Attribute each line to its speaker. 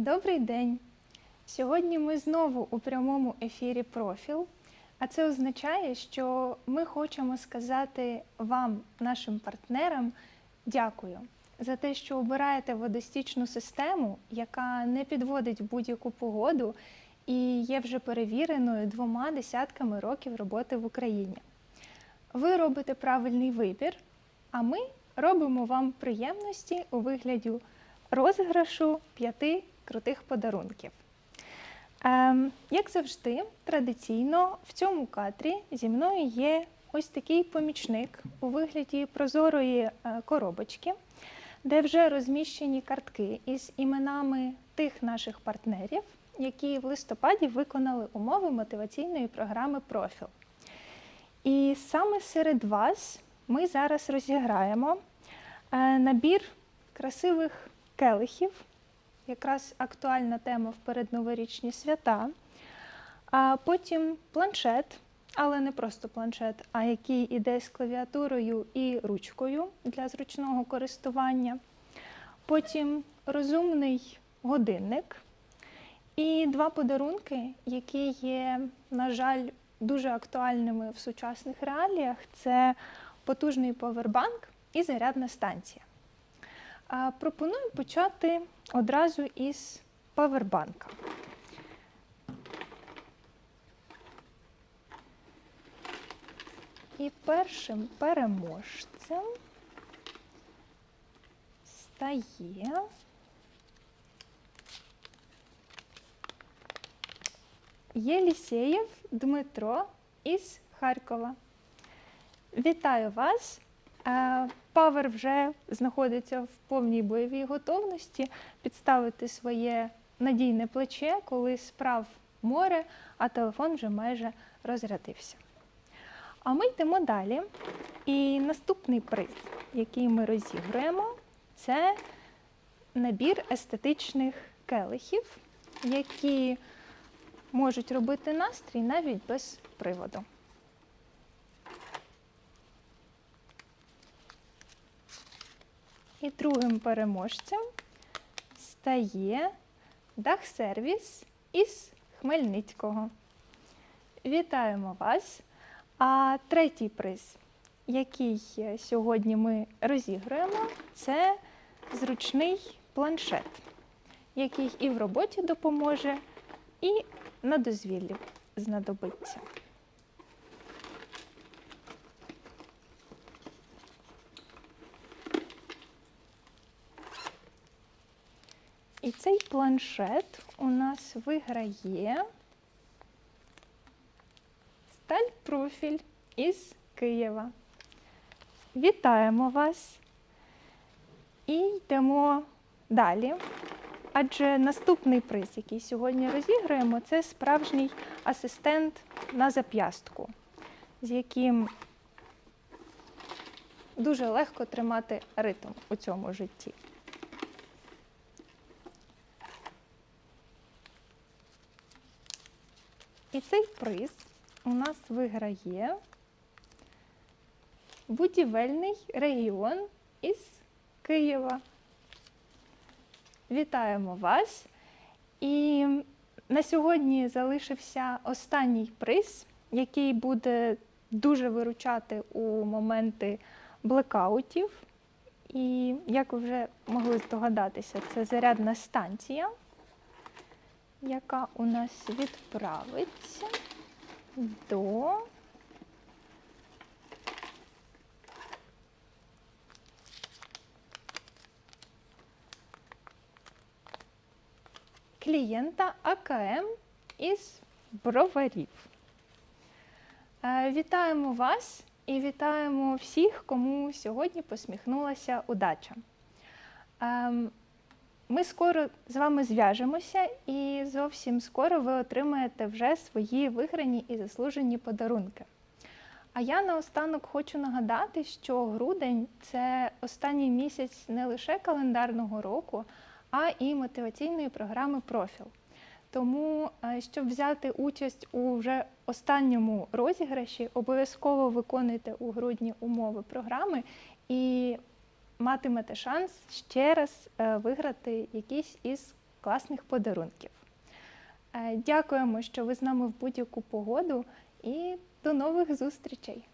Speaker 1: Добрий день! Сьогодні ми знову у прямому ефірі профіл, а це означає, що ми хочемо сказати вам, нашим партнерам, дякую за те, що обираєте водостічну систему, яка не підводить будь-яку погоду і є вже перевіреною двома десятками років роботи в Україні. Ви робите правильний вибір, а ми робимо вам приємності у вигляді розіграшу п'яти крутих подарунків. Ем, як завжди, традиційно в цьому кадрі зі мною є ось такий помічник у вигляді прозорої е, коробочки, де вже розміщені картки із іменами тих наших партнерів, які в листопаді виконали умови мотиваційної програми Профіл. І саме серед вас ми зараз розіграємо е, набір красивих келихів, якраз актуальна тема в передноворічні свята. А потім планшет, але не просто планшет, а який іде з клавіатурою і ручкою для зручного користування. Потім розумний годинник. І два подарунки, які є, на жаль, дуже актуальними в сучасних реаліях, це потужний повербанк і зарядна станція. Пропоную почати одразу із павербанка. І першим переможцем стає Єлісєєв Дмитро із Харкова. Вітаю вас! Е, Павер вже знаходиться в повній бойовій готовності підставити своє надійне плече, коли справ море, а телефон вже майже розрядився. А ми йдемо далі. І наступний приз, який ми розігруємо, це набір естетичних келихів, які можуть робити настрій навіть без приводу. І другим переможцем стає Дахсервіс із Хмельницького. Вітаємо вас! А третій приз, який сьогодні ми розіграємо, це зручний планшет, який і в роботі допоможе, і на дозвіллі знадобиться. І цей планшет у нас виграє сталь профіль із Києва. Вітаємо вас і йдемо далі. Адже наступний приз, який сьогодні розіграємо, це справжній асистент на зап'ястку, з яким дуже легко тримати ритм у цьому житті. Цей приз у нас виграє будівельний регіон із Києва. Вітаємо вас! І на сьогодні залишився останній приз, який буде дуже виручати у моменти блекаутів. І, як ви вже могли здогадатися, це зарядна станція, яка у нас відправиться до клієнта АКМ із броварів. Е, Вітаємо вас і вітаємо всіх, кому сьогодні посміхнулася удача. Ми скоро з вами зв'яжемося, і зовсім скоро ви отримаєте вже свої виграні і заслужені подарунки. А я наостанок хочу нагадати, що грудень це останній місяць не лише календарного року, а і мотиваційної програми Профіл. Тому, е, щоб взяти участь у вже останньому розіграші, обов'язково виконуйте у грудні умови програми і матимете шанс ще раз е, виграти якийсь із класних подарунків. Е, Дякуємо, що ви з нами в будь-яку погоду і до нових зустрічей!